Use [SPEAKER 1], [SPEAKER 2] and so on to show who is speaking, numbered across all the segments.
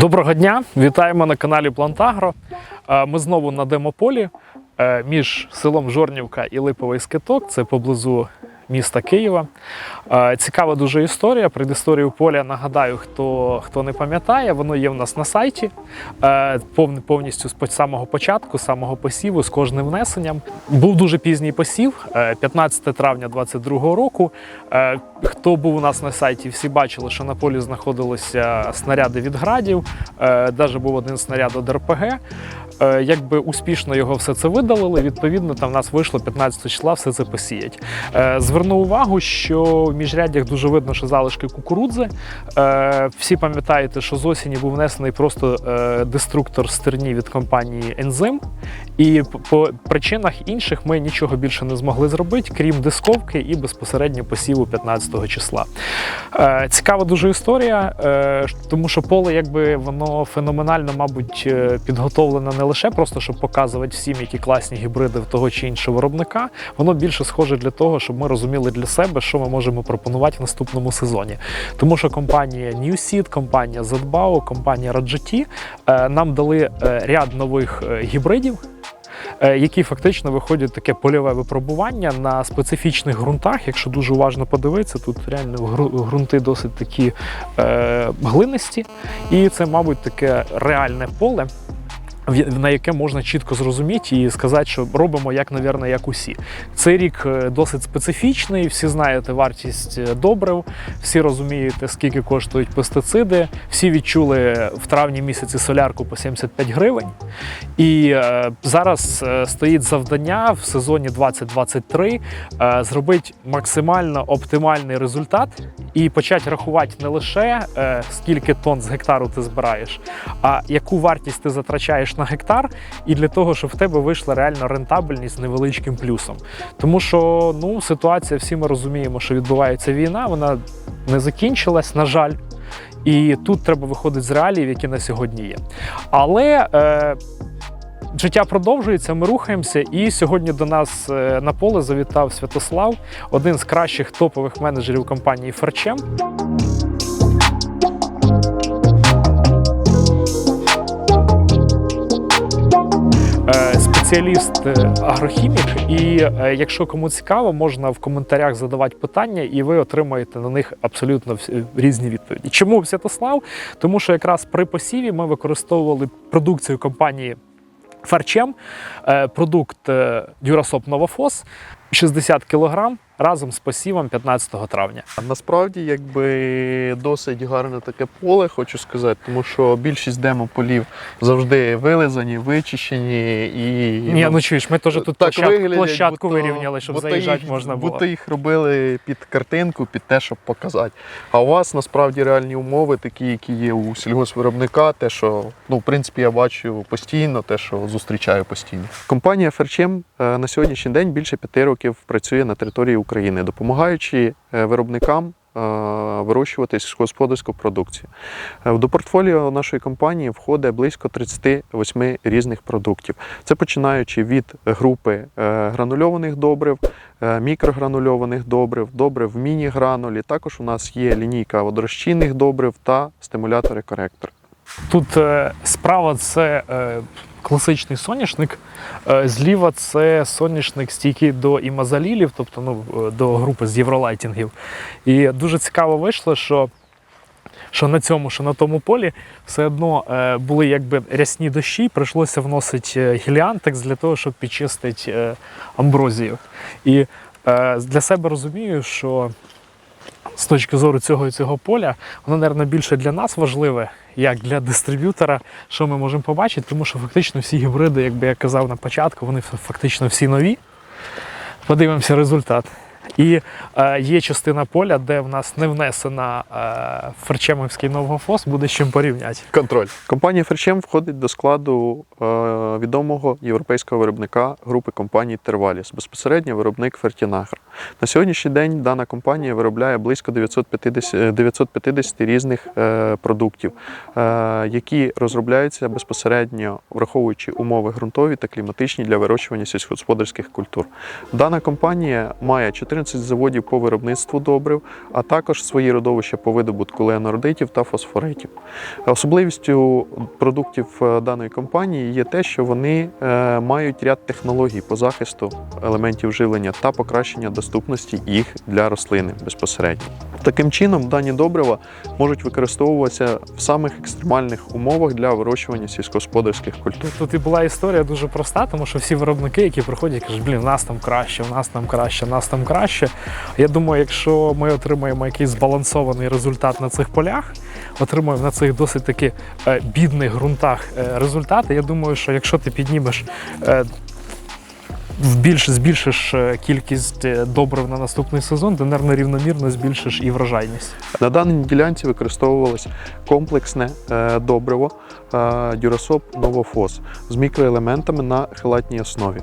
[SPEAKER 1] Доброго дня, вітаємо на каналі Плантагро. Е, Ми знову на демополі е, між селом Жорнівка і Липовий Скиток, це поблизу міста Києва. Е, Цікава дуже історія. Предісторію поля нагадаю, хто, хто не пам'ятає, воно є в нас на сайті е, повністю з самого початку, з самого посіву, з кожним внесенням. Був дуже пізній посів, е, 15 травня 2022 року. Е, Хто був у нас на сайті, всі бачили, що на полі знаходилися снаряди від градів, навіть був один снаряд від РПГ. Е, Якби успішно його все це видалили, відповідно, там в нас вийшло 15 числа все це посіять. Е, Зверну увагу, що в міжряддях дуже видно, що залишки кукурудзи. Е, Всі пам'ятаєте, що з осені був внесений просто деструктор стерні від компанії Ензим. І по- причинах інших ми нічого більше не змогли зробити, крім дисковки і безпосередньо посіву 15 числа. Цікава дуже історія, тому що поле, якби воно феноменально, мабуть, підготовлене не лише просто, щоб показувати всім, які класні гібриди в того чи іншого виробника. Воно більше схоже для того, щоб ми розуміли для себе, що ми можемо пропонувати в наступному сезоні. Тому що компанія Newseed, компанія ZBAO, компанія Radjeti е, нам дали е, ряд нових е, гібридів. Які фактично виходять таке польове випробування на специфічних ґрунтах. Якщо дуже уважно подивитися, тут реально ґрунти досить такі е, глинисті, і це, мабуть, таке реальне поле. На яке можна чітко зрозуміти і сказати, що робимо як, навірно, як усі. Цей рік е, досить специфічний. Всі знаєте вартість е, добрив, всі розумієте, скільки коштують пестициди. Всі відчули в травні місяці солярку по 75 гривень. І е, зараз стоїть завдання в сезоні 2023 е, зробити максимально оптимальний результат і почати рахувати не лише скільки тонн з гектару ти збираєш, а яку вартість ти затрачаєш на гектар, і для того, щоб в тебе вийшла реально рентабельність з невеличким плюсом. Тому що ну, ситуація, всі ми розуміємо, що відбувається війна, вона не закінчилась, на жаль. І тут треба виходити з реалій, які на сьогодні є. Але е, життя продовжується, ми рухаємося. І сьогодні до нас е, на поле завітав Святослав, один з кращих топових менеджерів компанії Ферчем. Спеціаліст е, агрохімік, і е, якщо кому цікаво, можна в коментарях задавати питання, і ви отримаєте на них абсолютно різні відповіді. Чому Святослав? Тому що якраз при посіві ми використовували продукцію компанії Фарчем, е, продукт Дюрасоп Новофос Novafos 60 кг разом з посівом 15 травня.
[SPEAKER 2] Насправді, якби досить гарне таке поле, хочу сказати, тому що більшість демополів завжди вилизані, вичищені і
[SPEAKER 1] Ні, ну чуєш, ми теж тут
[SPEAKER 2] так
[SPEAKER 1] площадку,
[SPEAKER 2] виглядять,
[SPEAKER 1] площадку
[SPEAKER 2] будто-
[SPEAKER 1] вирівняли, щоб
[SPEAKER 2] будто
[SPEAKER 1] заїжджати
[SPEAKER 2] їх,
[SPEAKER 1] можна було.
[SPEAKER 2] Будто їх робили під картинку, під те, щоб показати. А у вас насправді реальні умови, такі, які є у сільгоспвиробника, те, що ну, в принципі я бачу постійно, те, що зустрічаю постійно. Компанія Ферчем на сьогоднішній день більше п'яти років працює на території України, допомагаючи е, виробникам. е, Вирощувати сільськогосподарську продукцію. Е, До портфоліо нашої компанії входить близько 38 різних продуктів. Це починаючи від групи е, гранульованих добрив, е, мікрогранульованих добрив, добрив в міні-гранулі. Також у нас є лінійка водорозчинних добрив та стимулятори-коректори.
[SPEAKER 1] Тут е, справа це е, класичний соняшник, е, зліва це соняшник стійкий до імазалілів, тобто ну, до групи з євролайтінгів. І дуже цікаво вийшло, що. Що на цьому, що на тому полі все одно були якби рясні дощі, прийшлося вносити геліантекс для того, щоб підчистити амброзію. І для себе розумію, що з точки зору цього і цього поля, воно, мабуть, більше для нас важливе, як для дистриб'ютора, що ми можемо побачити, тому що фактично всі гібриди, якби я казав на початку, вони фактично всі нові. Подивимося результат. І е, є частина поля, де в нас не внесена е, ферчемовський новгофос, буде з чим порівняти.
[SPEAKER 2] Контроль. Компанія Ферчем входить до складу е, відомого європейського виробника групи компаній Терваліс, безпосередньо виробник Фертінагро. На сьогоднішній день дана компанія виробляє близько 950, е, 950 різних е, продуктів, е, які розробляються безпосередньо враховуючи умови ґрунтові та кліматичні для вирощування сільськогосподарських культур. Дана компанія має 14 14 заводів по виробництву добрив, а також свої родовища по видобутку леонардитів та фосфоритів. Особливістю продуктів е, даної компанії є те, що вони е, мають ряд технологій по захисту елементів живлення та покращення доступності їх для рослини безпосередньо. Таким чином, дані добрива можуть використовуватися в самих екстремальних умовах для вирощування сільськогосподарських культур.
[SPEAKER 1] Тут і була історія дуже проста, тому що всі виробники, які приходять, кажуть, блін, в нас там краще, в нас там краще, в нас там краще. Я думаю, якщо ми отримаємо якийсь збалансований результат на цих полях, отримуємо на цих досить таки е, бідних ґрунтах е, результати, я думаю, що якщо ти піднімеш. Більш збільшиш е, кількість е, добрив на наступний сезон, ти наверно, рівномірно збільшиш і врожайність.
[SPEAKER 2] На даній ділянці використовувалось комплексне е, добриво Дюрасоп Новофос з мікроелементами на хелатній основі.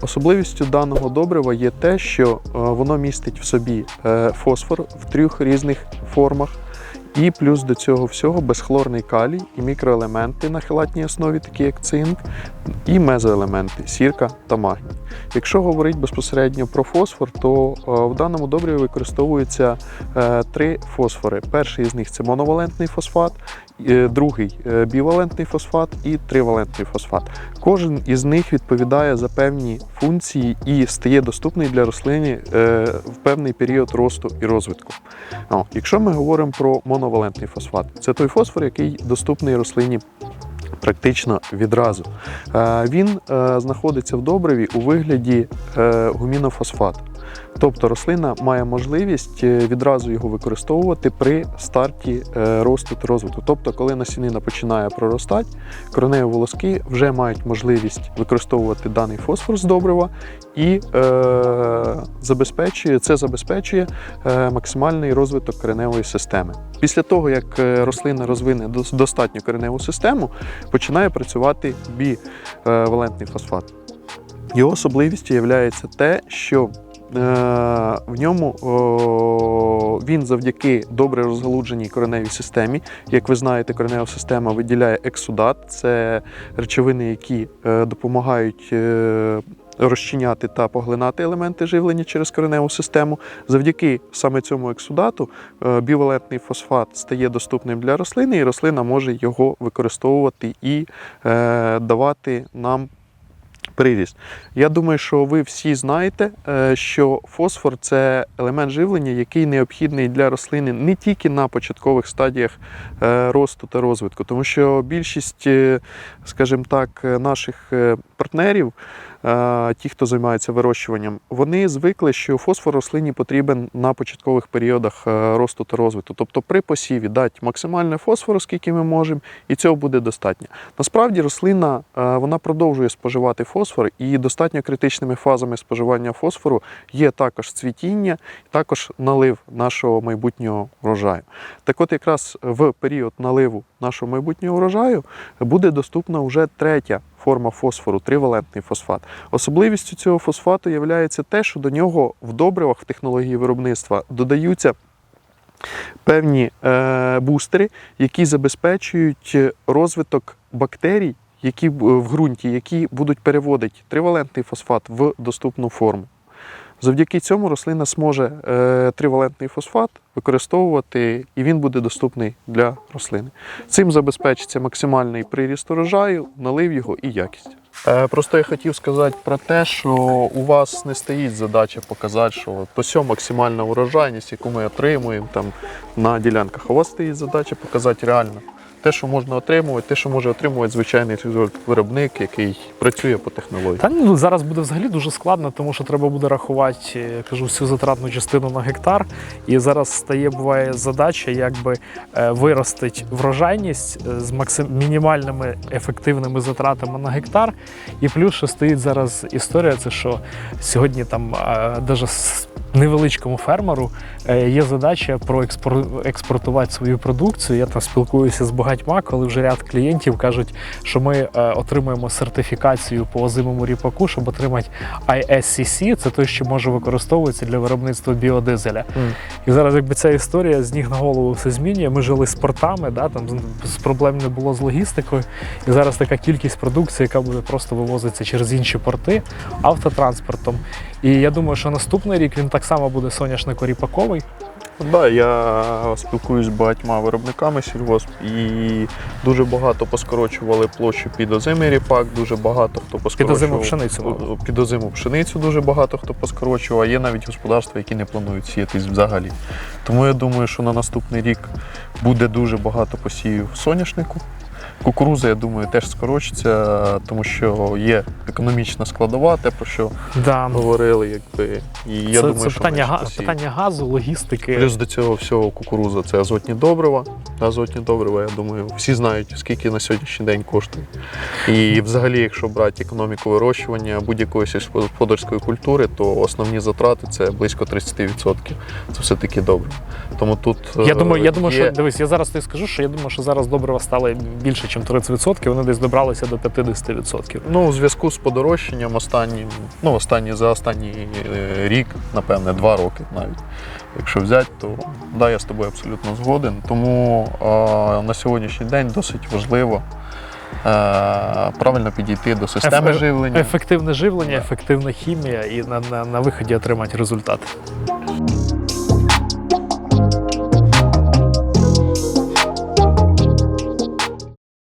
[SPEAKER 2] Особливістю даного добрива є те, що воно містить в собі фосфор в трьох різних формах. І плюс до цього всього безхлорний калій і мікроелементи на хелатній основі, такі як цинк, і мезоелементи сірка та магній. Якщо говорити безпосередньо про фосфор, то е, в даному добрі використовується е, три фосфори. Перший із них це моновалентний фосфат, другий е, бівалентний фосфат і тривалентний фосфат. Кожен із них відповідає за певні функції і стає доступний для рослини е, в певний період росту і розвитку. Якщо ми говоримо про моновалентний фосфат, це той фосфор, який доступний рослині. Практично відразу. Е, Він е, знаходиться в добриві у вигляді е, гумінофосфату. Тобто рослина має можливість е, відразу його використовувати при старті е, росту та розвитку. Тобто, коли насінина починає проростати, кореневі волоски вже мають можливість використовувати даний фосфор з добрива і е, забезпечує, це забезпечує е, максимальний розвиток кореневої системи. Після того, як рослина розвине дос- достатньо кореневу систему, починає працювати бівалентний фосфат. Його особливістю є те, що в ньому він завдяки добре розгалудженій кореневій системі. Як ви знаєте, коренева система виділяє ексудат, це речовини, які е, допомагають. е, Розчиняти та поглинати елементи живлення через кореневу систему. Завдяки саме цьому ексудату е, бівалентний фосфат стає доступним для рослини, і рослина може його використовувати і е, давати нам приріст. Я думаю, що ви всі знаєте, е, що фосфор це елемент живлення, який необхідний для рослини не тільки на початкових стадіях е, росту та розвитку, тому що більшість, е, скажімо так, наших партнерів. Е, Ті, хто займається вирощуванням, вони звикли, що фосфор рослині потрібен на початкових періодах е, росту та розвитку. Тобто при посіві дати максимальне фосфору, скільки ми можемо, і цього буде достатньо. Насправді рослина е, вона продовжує споживати фосфор, і достатньо критичними фазами споживання фосфору є також цвітіння, також налив нашого майбутнього врожаю. Так от якраз в період наливу нашого майбутнього врожаю буде доступна вже третя форма фосфору тривалентний фосфат. Особливістю цього фосфату є те, що до нього в добривах в технології виробництва додаються певні е, бустери, які забезпечують розвиток бактерій, які в ґрунті, які будуть переводити тривалентний фосфат в доступну форму. Завдяки цьому рослина зможе е, тривалентний фосфат використовувати, і він буде доступний для рослини. Цим забезпечиться максимальний приріст урожаю, налив його і якість. Е, просто я хотів сказати про те, що у вас не стоїть задача показати, що от максимальна урожайність, яку ми отримуємо там на ділянках. У вас стоїть задача показати реально те, що можна отримувати, те, що може отримувати звичайний виробник, який працює по технології.
[SPEAKER 1] Та ну зараз буде взагалі дуже складно, тому що треба буде рахувати, е, кажу, всю затратну частину на гектар. І зараз стає буває задача, якби е, виростити врожайність е, з максим... мінімальними ефективними затратами на гектар. І плюс ще стоїть зараз історія, це що сьогодні там навіть невеличкому фермеру е, є задача про експортувати свою продукцію. Я там спілкуюся з багатьма, коли вже ряд клієнтів кажуть, що ми е, отримуємо сертифікацію по озимому ріпаку, щоб отримати ISCC, це той, що може використовуватися для виробництва біодизеля.
[SPEAKER 2] Мгм.
[SPEAKER 1] І зараз, якби ця історія з ніг на голову все змінює. Ми жили з портами, да, там проблем не було з логістикою. І зараз така кількість продукції, яка буде просто вивозитися через інші порти автотранспортом. І я думаю, що наступний рік він так так само буде соняшник ріпаковий.
[SPEAKER 2] Да, я спілкуюсь з багатьма виробниками сільгосп і дуже багато поскорочували площу під озимий ріпак, дуже багато хто поскорочував.
[SPEAKER 1] озиму пшеницю, мабуть.
[SPEAKER 2] Під озиму пшеницю дуже багато хто поскорочував, а є навіть господарства, які не планують сіятись взагалі. Тому я думаю, що на наступний рік буде дуже багато посівів соняшнику. Кукуруза, я думаю, теж скорочиться, тому що є економічна складова, те, про що
[SPEAKER 1] Да.
[SPEAKER 2] говорили, якби. І я
[SPEAKER 1] це
[SPEAKER 2] думаю,
[SPEAKER 1] це
[SPEAKER 2] що
[SPEAKER 1] питання, га- питання газу, логістики.
[SPEAKER 2] Плюс до цього всього кукуруза це азотні добрива. Азотні добрива, я думаю, всі знають, скільки на сьогоднішній день коштує. І взагалі, якщо брати економіку вирощування будь-якої сільськогосподарської культури, то основні затрати це близько 30%. Це все-таки добре. Тому тут
[SPEAKER 1] Я
[SPEAKER 2] е,
[SPEAKER 1] думаю, я думаю,
[SPEAKER 2] є-
[SPEAKER 1] що дивись, я зараз тобі скажу, що я думаю, що зараз добрива стали більше, ніж 30%, вони десь добралися до 50%.
[SPEAKER 2] Ну, у зв'язку з подорожчанням останнім, ну, останні, за останній е, рік, напевне, два роки навіть. Якщо взяти, то да, я з тобою абсолютно згоден. Тому е, на сьогоднішній день досить важливо е, правильно підійти до системи
[SPEAKER 1] Еф-
[SPEAKER 2] живлення.
[SPEAKER 1] Ефективне живлення, ефективна хімія і на, на, на виході отримати результат.